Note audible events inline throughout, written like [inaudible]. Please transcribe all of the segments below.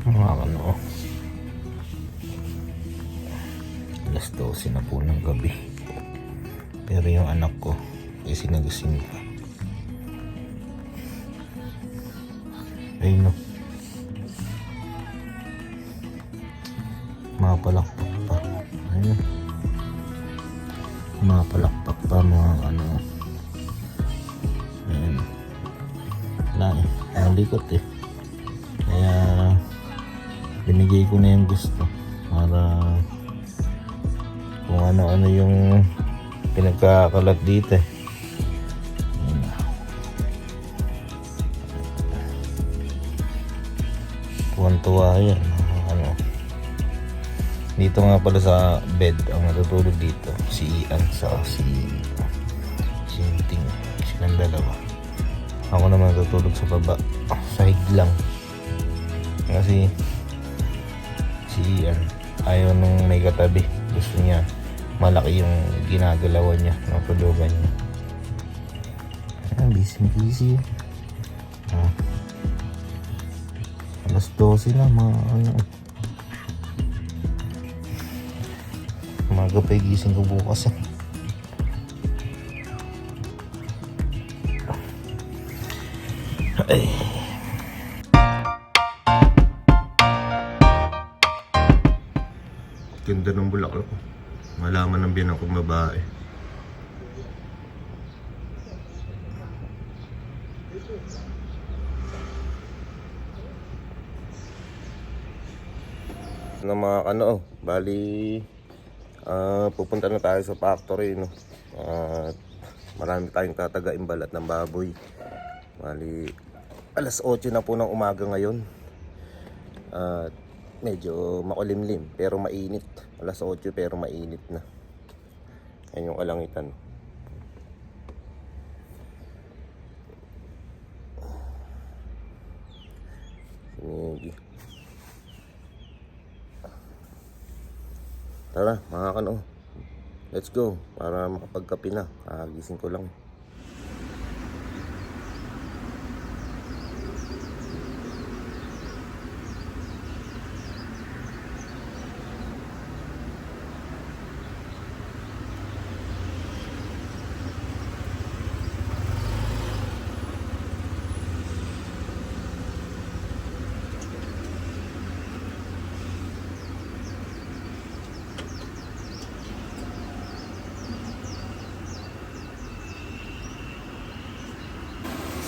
Mga ano. Alas 12 na po ng gabi. Pero yung anak ko, ay sinagising pa. Ayun no. Binigay ko na yung gusto para kung ano-ano yung pinagkakalat dito eh. Tuwan-tuwa yan. Ano. Dito nga pala sa bed ang natutulog dito. Si Ian sa si si Ting. Silang dalawa. Ako naman natutulog sa baba. Sa lang. Kasi si Ian ayaw nung may katabi. Gusto niya malaki yung ginagalawan niya ng tulugan niya. Ah, busy busy. Ah. Alas 12 na mga ano. Umaga pa gising ko bukas eh. Ay. Ganda ng bulaklak ko. Malaman ng biyan akong babae. ng mga ano, oh, bali ah, pupunta na tayo sa factory no. At marami tayong tatagain balat ng baboy. Bali alas 8 na po ng umaga ngayon. At medyo makulimlim pero mainit. Alas 8 pero mainit na. Ayan yung kalangitan. Sige. Tara, mga kano. Let's go. Para makapagkapi na. Kagising ko lang.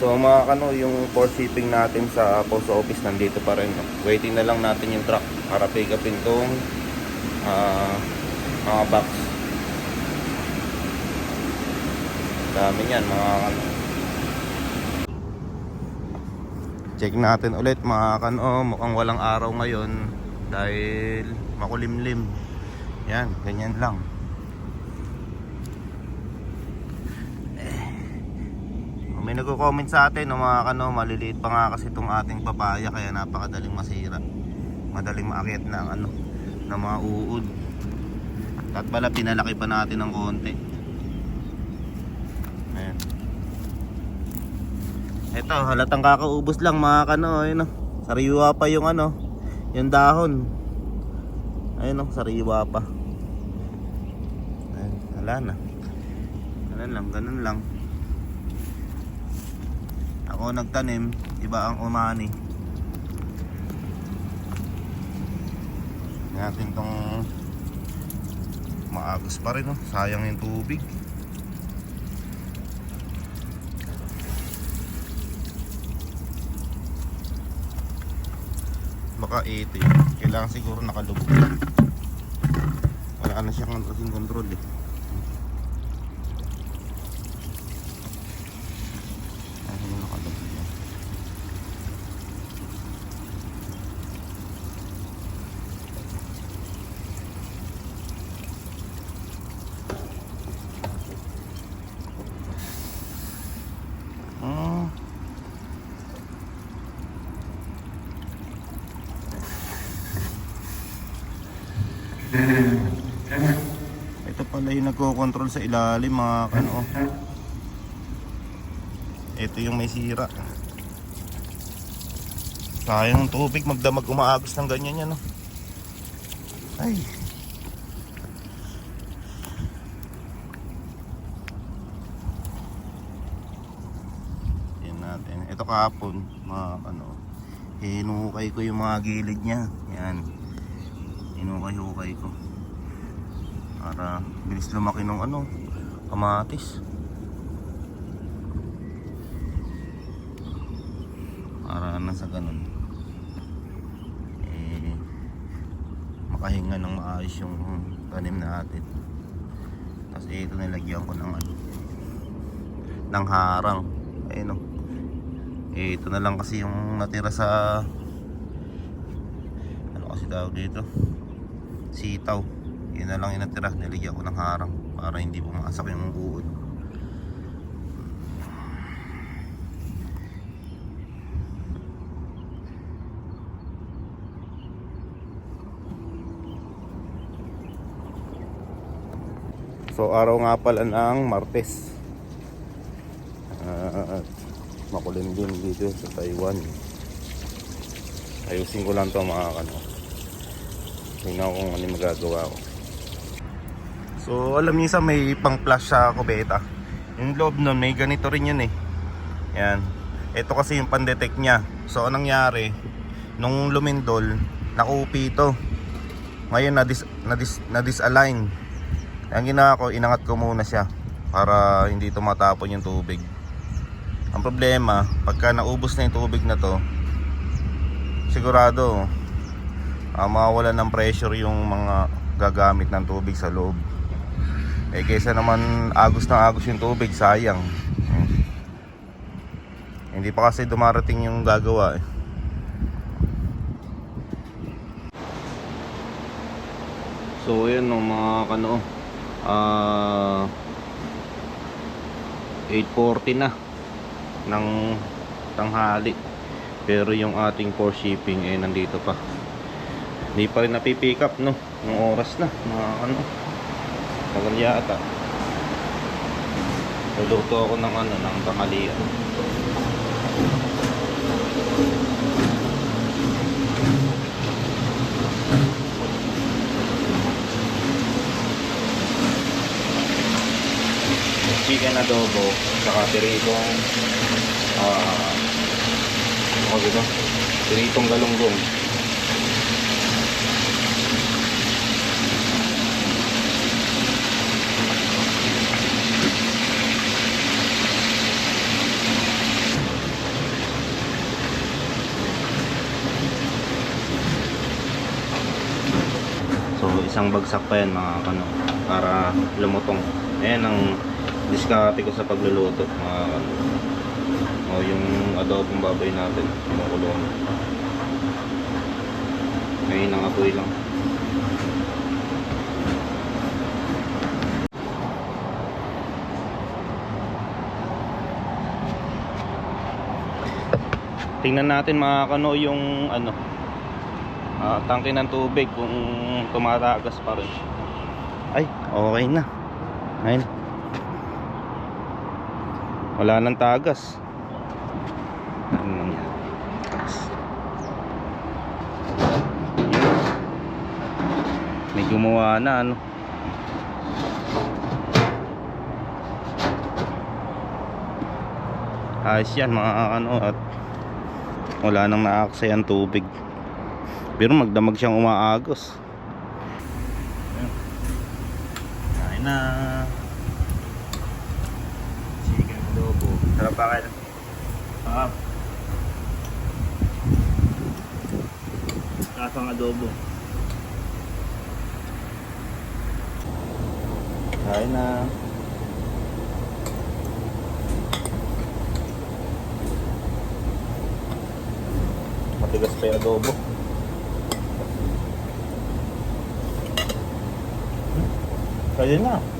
So mga kano, yung for shipping natin sa post office nandito pa rin. No? Waiting na lang natin yung truck para pick upin tong ah, mga box. Dami niyan mga kano. Check natin ulit mga kano, mukhang walang araw ngayon dahil makulimlim. Yan, ganyan lang. May nagko-comment sa atin no, mga kano, maliliit pa nga kasi itong ating papaya kaya napakadaling masira. Madaling maakyat ng ano, ng mga uod. At pala pinalaki pa natin ng konti. Ayan. Ito, halatang kakaubos lang mga kano, ayun no. Sariwa pa yung ano, yung dahon. Ayun no, sariwa pa. Ayun, wala na. Ganun lang, ganun lang. Ako nagtanim, iba ang umani. Natin tong maagos pa rin, no? sayang yung tubig. Baka 80. Kailangan siguro nakalubog. Wala na siyang kasing control eh. Ay, hindi nakalubog yan. Ah. Ito pala yung nagko-control sa ilalim mga kano. Ito yung may sira. Sayang ng tubig, magdamag umaagos ng ganyan yan, no? Ay. Yan natin. Ito kahapon, mga ano, hinukay ko yung mga gilid niya. Yan. Hinukay-hukay ko. Para bilis lumaki ng ano, kamatis. Para nasa ganun. Eh, makahinga ng maayos yung tanim natin. Tapos eh, ito nilagyan ko ng ano, ng harang. Ayun o. Eh, ito na lang kasi yung natira sa ano kasi tawag dito sitaw yun na lang yung natira niligyan ko ng harang para hindi pumasak yung uod. So araw nga pala ng Martes. At makulim din dito sa Taiwan. Ayusin ko lang to mga kano. Tingnan ko kung ano magagawa ko so alam niyo sa may pang flash sa kubeta yung loob nun may ganito rin yun eh. Yan. Ito kasi yung pandetect niya. So anong nangyari? Nung lumindol nakupi ito. Ngayon na dis, na, dis, na disalign ang ginawa ko inangat ko muna siya para hindi tumatapon yung tubig. Ang problema, pagka naubos na yung tubig na to, sigurado, uh, mawawalan ng pressure yung mga gagamit ng tubig sa loob. Eh kaysa naman agos na agos yung tubig, sayang. Hmm. Hindi pa kasi dumarating yung gagawa eh. So yun no, mga kano, ah 8.40 na ng tanghali pero yung ating for shipping eh nandito pa hindi pa rin napipick up no ng oras na mga ano tagal yata luluto ako ng ano ng tanghalian. Chicken adobo saka tiritong ah uh, ano dito? Tiritong galunggong So isang bagsak pa yan mga kano para lumutong. Ayan ang diskarte ko sa pagluluto mga kano. O yung adobong baboy natin, kumukulong. Ngayon ang apoy lang. Tingnan natin mga kano yung ano ah, tangke ng tubig kung tumatagas pa rin. Ay, okay na. Ayun. Wala nang. Ano? Tagas. May gumawa na ano. Ayos yan mga ano at wala nang naaksay ang tubig. Pero magdamag siyang umaagos. Kain na. Chicken adobo. Sarap pa kayo. Ah. Kasang adobo. Kain na. Matigas pa yung adobo. Kaya na.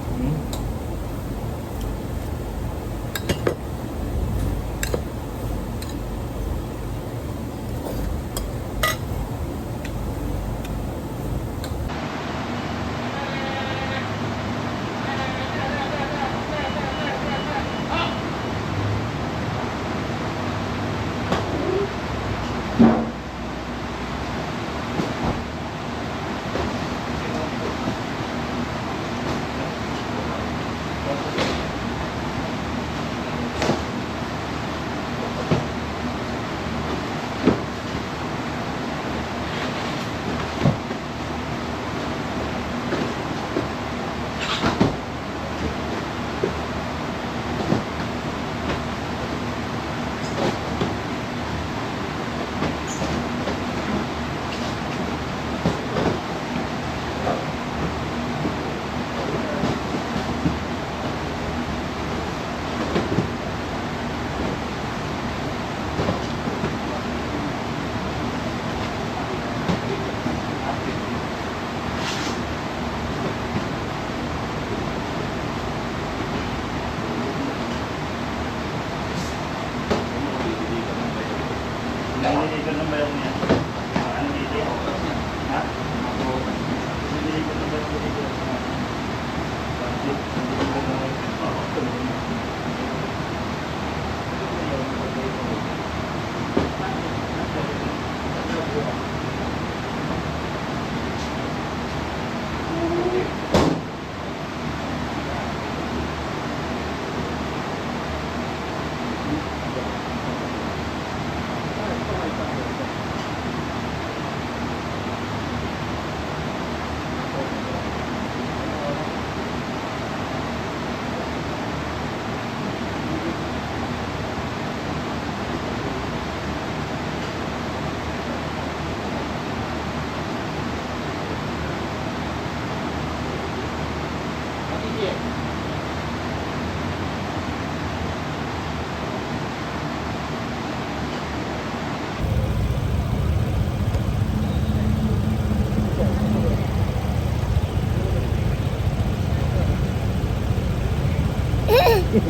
Hmm. Naliligo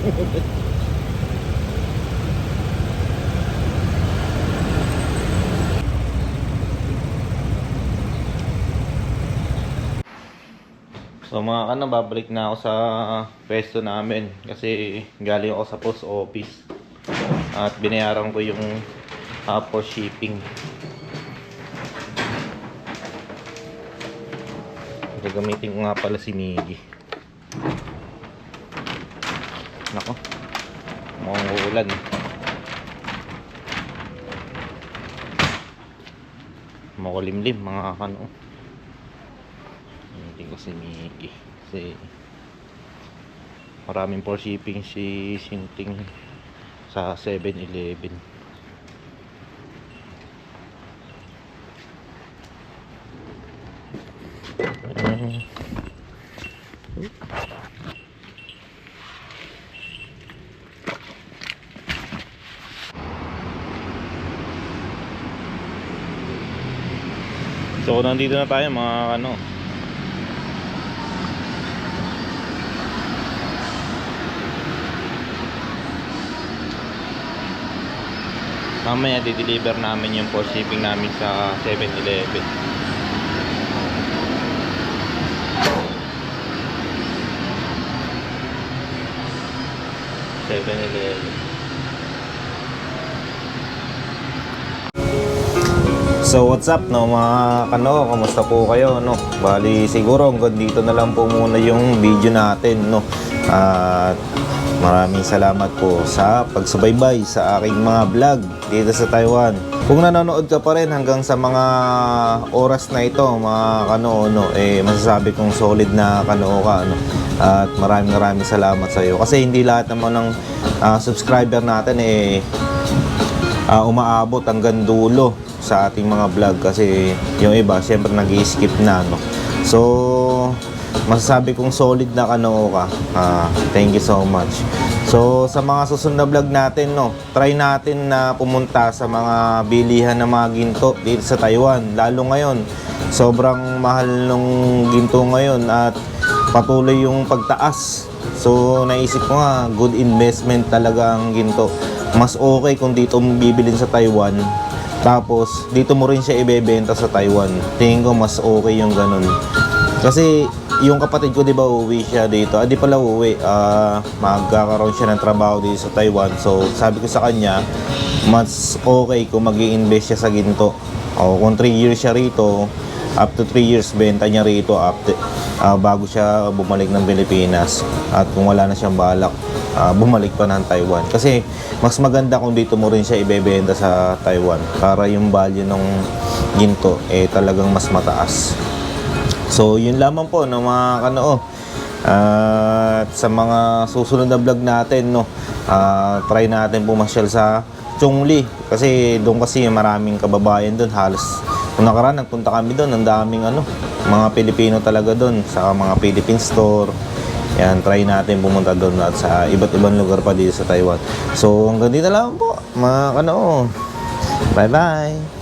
[laughs] So mga kana, babalik na ako sa pwesto namin kasi galing ako sa post office at binayaran ko yung uh, shipping. Gagamitin ko nga pala si Miggy. Nako, mukhang uulan. Makulimlim mga kano. Hindi ko si Mickey. Kasi maraming for shipping si Sinting sa 7-Eleven. Nandito na tayo mga ano Mamaya di-deliver namin yung post shipping namin sa 7-Eleven. Seven Eleven. So what's up no mga kano, kamusta po kayo no? Bali siguro hanggang dito na lang po muna yung video natin no. At maraming salamat po sa pagsubaybay sa aking mga vlog dito sa Taiwan. Kung nanonood ka pa rin hanggang sa mga oras na ito, mga kano no, eh masasabi kong solid na kano ka no. At maraming maraming salamat sa iyo kasi hindi lahat naman ng ah, subscriber natin eh ah, umaabot hanggang dulo sa ating mga vlog kasi yung iba syempre nag skip na no? So masasabi kong solid na kanoo ka Ah, thank you so much. So sa mga susunod na vlog natin no try natin na pumunta sa mga bilihan ng mga ginto dito sa Taiwan lalo ngayon. Sobrang mahal ng ginto ngayon at patuloy yung pagtaas. So naisip ko nga good investment talaga ang ginto. Mas okay kung dito bibilin sa Taiwan tapos dito mo rin siya ibebenta sa Taiwan. Tingin ko mas okay yung ganun. Kasi yung kapatid ko 'di ba uuwi siya dito? Ah di pala uuwi. Ah magkakaroon siya ng trabaho dito sa Taiwan. So sabi ko sa kanya mas okay kung mag invest siya sa ginto. O kung 3 years siya rito up to 3 years benta niya rito after, ah, bago siya bumalik ng Pilipinas. At kung wala na siyang balak ah, bumalik pa ng Taiwan. Kasi mas maganda kung dito mo rin siya ibebenta sa Taiwan para yung value ng ginto eh talagang mas mataas. So yun lamang po ng mga kanoo at sa mga susunod na vlog natin no ah, try natin pumasyal sa Chongli. Kasi doon kasi maraming kababayan doon. Halos kung nakaraan nagpunta kami doon. Ang daming ano mga Pilipino talaga doon. Sa mga Philippine store yan try natin pumunta doon at sa iba't ibang lugar pa dito sa Taiwan. So hanggang dito lang po mga kanoo bye bye